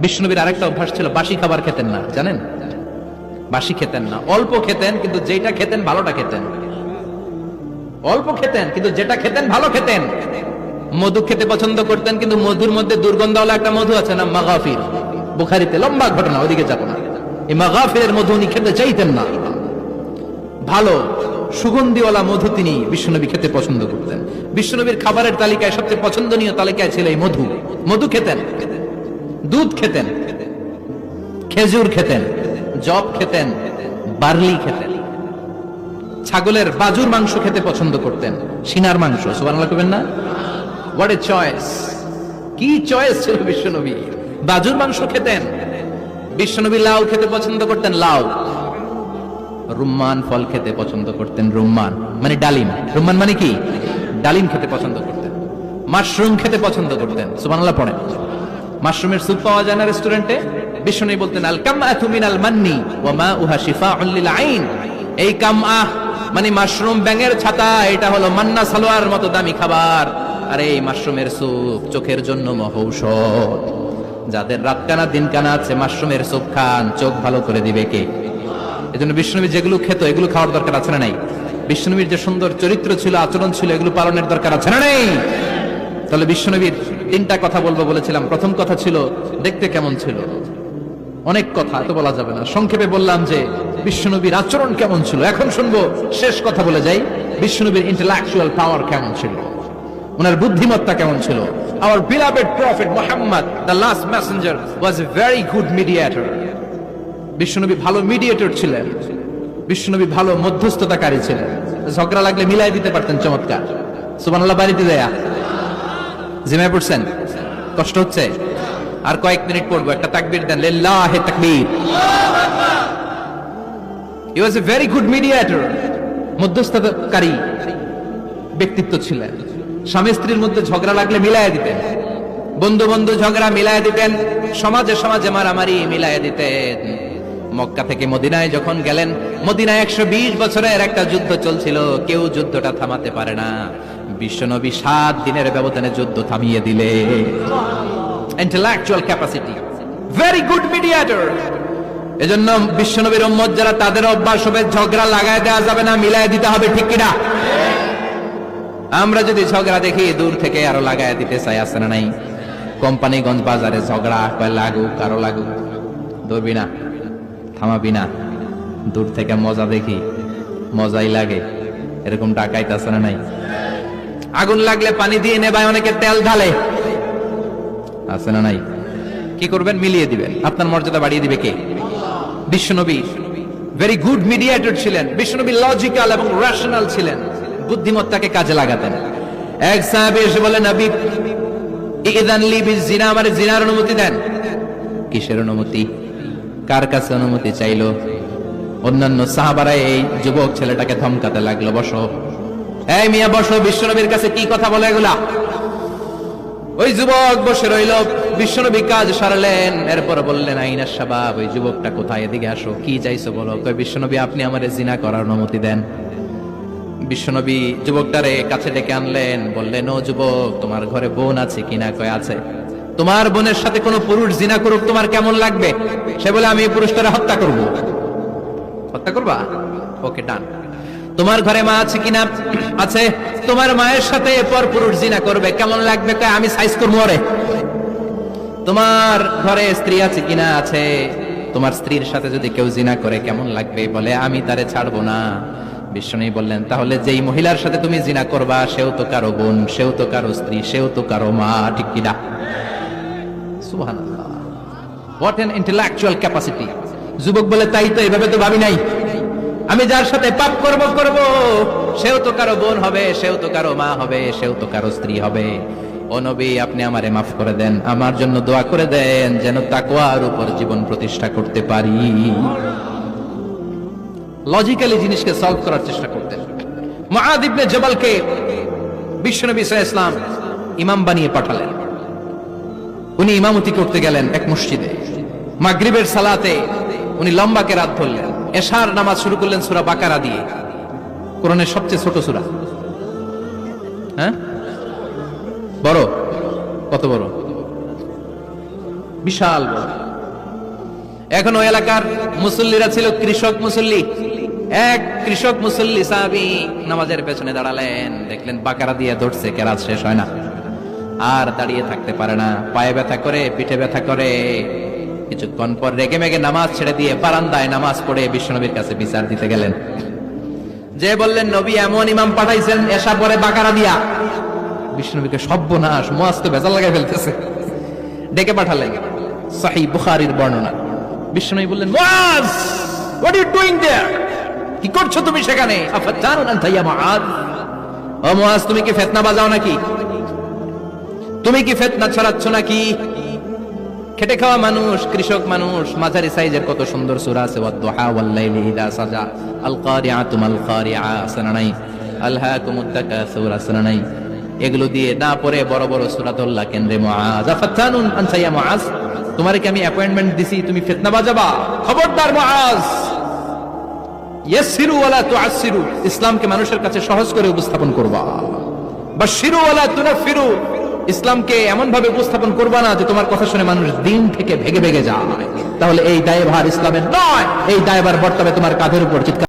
বিষ্ণুনবীর আরেকটা অভ্যাস ছিল, বাসি খাবার খেতেন না, জানেন? বাসি খেতেন না। অল্প খেতেন, কিন্তু যেটা খেতেন, ভালোটা খেতেন। অল্প খেতেন, কিন্তু যেটা খেতেন, ভালো খেতেন। মধু খেতে পছন্দ করতেন, কিন্তু মধুর মধ্যে দুর্গন্ধওয়ালা একটা মধু আছে না, মাগাফির। বুখারিতে লম্বা ঘটনা, ওদিকে যাব না। এই মাগাফিরের মধু উনি খেতে চাইতেন না। ভালো, সুগন্ধিওয়ালা মধু তিনি বিশ্বনবী খেতে পছন্দ করতেন। বিশ্বনবীর খাবারের তালিকায় সবচেয়ে পছন্দনীয় তালিকায় ছিল এই মধু। মধু খেতেন। দুধ খেতেন, খেজুর খেতেন জব খেতেন, বার্লি খেতেন। ছাগলের বাজুর মাংস খেতে পছন্দ করতেন, সিনার মাংস, সুবহানাল্লাহ কবেন না? হোয়াট এ চয়েস কি চয়েস ছিল বিশ্বনবী? বাজুর মাংস খেতেন, বিশ্বনবী লাউ খেতে পছন্দ করতেন, লাউ। রুম্মান ফল খেতে পছন্দ করতেন, রুম্মান মানে ডালিম। রুম্মান মানে কি? ডালিম খেতে পছন্দ করতেন। মাশরুম খেতে পছন্দ করতেন, সুবহানাল্লাহ পড়েন। মাশরুমের স্যুপ পাওয়া যায় না রেস্টুরেন্টে বিশ্বনবী বলতেন, আল কামআতু মিনাল মান্নি ওয়া মাউহা শিফাউন লিল আইন। এই কামআহ মানে মাশরুম ব্যাঙের ছাতা, এটা হলো মান্না সালোয়ার মতো দামি খাবার। আর এই মাশরুমের স্যুপ চোখের জন্য মহৌষধ। যাদের রাত কানা দিন কানা আছে, মাশরুমের স্যুপ খান, চোখ ভালো করে দিবে কে? এজন্য বিষ্ণুবী যেগুলো খেত, এগুলো খাওয়ার দরকার আছে না নাই? বিষ্ণুবীর যে সুন্দর চরিত্র ছিল, আচরণ ছিল, এগুলো পালনের দরকার আছে না নেই? তাহলে বিশ্বনবীর তিনটা কথা বলব বলেছিলাম। প্রথম কথা ছিল, দেখতে কেমন ছিল? অনেক কথা তো বলা যাবে না। সংক্ষেপে বললাম যে, বিশ্বনবীর আচরণ কেমন ছিল? এখন শুনব, শেষ কথা বলে যাই। বিশ্বনবীর ইন্টেলেকচুয়াল পাওয়ার কেমন ছিল? ওনার বুদ্ধিমত্তা কেমন ছিল? Our beloved prophet Muhammad the last messenger was a very good mediator বিশ্বনবী ভালো মিডিয়েটর ছিলেন। বিশ্বনবী ভালো মধ্যস্থতাকারী ছিলেন। ঝগড়া লাগলে মিলাই দিতে পারতেন চমৎকার। সুবহানাল্লাহ, বাড়িতে দেয়া জিমায় পড়ছেন? কষ্ট হচ্ছে? আর কয়েক মিনিট পড়ব, একটা তাকবীর দেন তাকবীর। Was a very good mediator মধ্যস্থতাকারী ব্যক্তিত্ব ছিলেন। স্বামী স্ত্রীর মধ্যে ঝগড়া লাগলে মিলাইয়া দিতেন। বন্ধু বন্ধু ঝগড়া মিলাইয়া দিতেন সমাজে সমাজে মারামারি মিলাইয়া দিতেন। মক্কা থেকে মদিনায় যখন গেলেন, মদিনায় একশো বিশ বছরের একটা যুদ্ধ চলছিল। কেউ যুদ্ধটা থামাতে পারে না। বিশ্বনবী সাত দিনের ব্যবধানে যুদ্ধ থামিয়ে দিলে। Intellectual capacity very good mediator এজন্য বিশ্বনবীর উম্মত যারা, তাদের অভ্যাস হবে, ঝগড়া লাগায় দেওয়া যাবে না, মিলায় দিতে হবে, ঠিক কিনা? আমরা যদি ঝগড়া দেখি, দূর থেকে আরও লাগায় দিতে চাই আসে না নাই? কোম্পানিগঞ্জ বাজারে ঝগড়া লাগুক আরও লাগুক, ধরবি না। থামাবি না। দূর থেকে মজা দেখি, মজাই লাগে। এরকম ডাকাইতে আসে না নাই? আগুন লাগলে পানি দিয়ে নেবায়, অনেকে তেল ঢালে। আছে না নাই? কি করবেন? মিলিয়ে দিবেন। আপনার মর্যাদা বাড়িয়ে দিবে কে? বিশ্বনবী ভেরি গুড মিডিয়েটর ছিলেন। বিশ্বনবী লজিক্যাল এবং রেশনাল ছিলেন। বুদ্ধিমত্তাকে কাজে লাগাতেন। এক সাহাবী এসে বলেন নবী, ইদান লি বিজিনা আমার জিনার অনুমতি দেন। কিসের অনুমতি? কার কাছে অনুমতি চাইলো? অন্যান্য সাহাবারা এই যুবক ছেলেটাকে ধমকাতে লাগল, বসো। এই মিয়া, বসো, বিশ্বনবীর কাছে কি কথা বলে এগুলা? ওই যুবক বসে রইল, বিশ্বনবী কাজ সারলেন, এরপর বললেন আইনার সাবাব, ওই যুবকটা কোথায়? এদিকে আসো, কি চাইছো বলো? কই বিশ্বনবী, আপনি আমারে জিনা করার অনুমতি দেন। বিশ্বনবী যুবকটারে কাছে ডেকে আনলেন, বললেন, ও যুবক, তোমার ঘরে বোন আছে কিনা? কয়, আছে। তোমার বোনের সাথে কোনো পুরুষ জিনা করুক, তোমার কেমন লাগবে? সে বলে, আমি এই পুরুষটারে হত্যা করব। হত্যা করবা? ওকে, ডান। তোমার ঘরে মা আছে কিনা? আছে। তোমার মায়ের সাথে এরপর পুরুষ জিনা করবে। কেমন লাগবে? আমি সাইজ করব ওরে। তোমার ঘরে স্ত্রী আছে কিনা? আছে। তোমার স্ত্রীর সাথে যদি কেউ জিনা করে, কেমন লাগবে? বলে, আমি তারে ছাড়বো না। বিষ্ণু বললেন, তাহলে যেই মহিলার সাথে তুমি জিনা করবা, সেও তো কারও বোন, সেও তো কারও স্ত্রী, সেও তো কারও মা। ঠিক কিনা যুবক বলে, তাই তো এভাবে তো ভাবি নাই। আমি যার সাথে পাপ করব করব, সেও তো কারও বোন হবে, সেও তো কারও মা হবে, সেও তো কারও স্ত্রী হবে। আপনি আমারে মাফ করে দেন। আমার জন্য দোয়া করে দেন, যেন তাকওয়ার উপর জীবন প্রতিষ্ঠা করতে পারি। লজিক্যালি জিনিসকে সলভ করার চেষ্টা করতেন। মুআদ ইবনে জবালকে বিশ্বনবী সাল্লাল্লাহু ইসলাম ইমাম বানিয়ে পাঠালেন। উনি ইমামতি করতে গেলেন এক মসজিদে। মাগরিবের সালাতে উনি লম্বা কেরাত ধরলেন। এশার নামাজ শুরু করলেন সূরা বাকারা দিয়ে। কোরআনের সবচেয়ে ছোট সূরা। হ্যাঁ? বড়? কত বড়? বিশাল বড়। এখন ওই এলাকার মুসল্লিরা ছিল কৃষক মুসল্লি। এক কৃষক মুসল্লি সাহাবি নামাজের পেছনে দাঁড়ালেন। দেখলেন বাকারা দিয়ে ধরছে, কেরাত শেষ হয় না। আর দাঁড়িয়ে থাকতে পারে না। পায়ে ব্যথা করে, পিঠে ব্যথা করে। কিছুক্ষণ পর রেগে মেগে নামাজ ছেড়ে দিয়ে বারান্দায় নামাজ পড়ে বিশ্বনবীর কাছে বিচার দিতে গেলেন। যে বললেন, নবী এমন ইমাম পাঠাইছেন, এসা পরে বাকারা দিয়া। বিষ্ণুনবীকে সব্যনাশ মোয়াজ তো বেজাল লাগাই ফেলতেছে। ডেকে পাঠালেন সাহি বুখারীর বর্ণনা। বিষ্ণুনবী বললেন মুআজ ইউ ডুইং দেয়ার কি করছ তুমি সেখানে? আফাতানুন আনতা ইয়া ও মুআজ, তুমি কি ফিতনা বাজাও নাকি? তুমি কি ফিতনা ছড়াচ্ছ নাকি? খেটে খাওয়া মানুষ, কৃষক মানুষ, মাঝারি সাইজের কত সুন্দর আছে ইযা সাজা আল-কারিআতু মাল-কারিআ এগুলো দিয়ে না বড় বড় কেন্দ্রে মুআজ। আফাতানুন আনতা ইয়া মুআজ। কি আমি অ্যাপয়েন্টমেন্ট দিছি, তুমি ফিতনা বাজাবা? খবরদার মুআজ! ইয়াসসিরু ওয়ালা তুআসসিরু। ইসলামকে মানুষের কাছে সহজ করে উপস্থাপন করবা। বাশশিরু ওয়ালা তুনাফিরু ইসলামকে এমন ভাবে উপস্থাপন করবা না যে তোমার কথা শুনে মানুষ দিন থেকে ভেগে ভেগে যায়। তাহলে এই দায়ভার ইসলামের নয়, এই দায়ভার বর্তমানে তোমার কাঁধের উপর। চিৎকার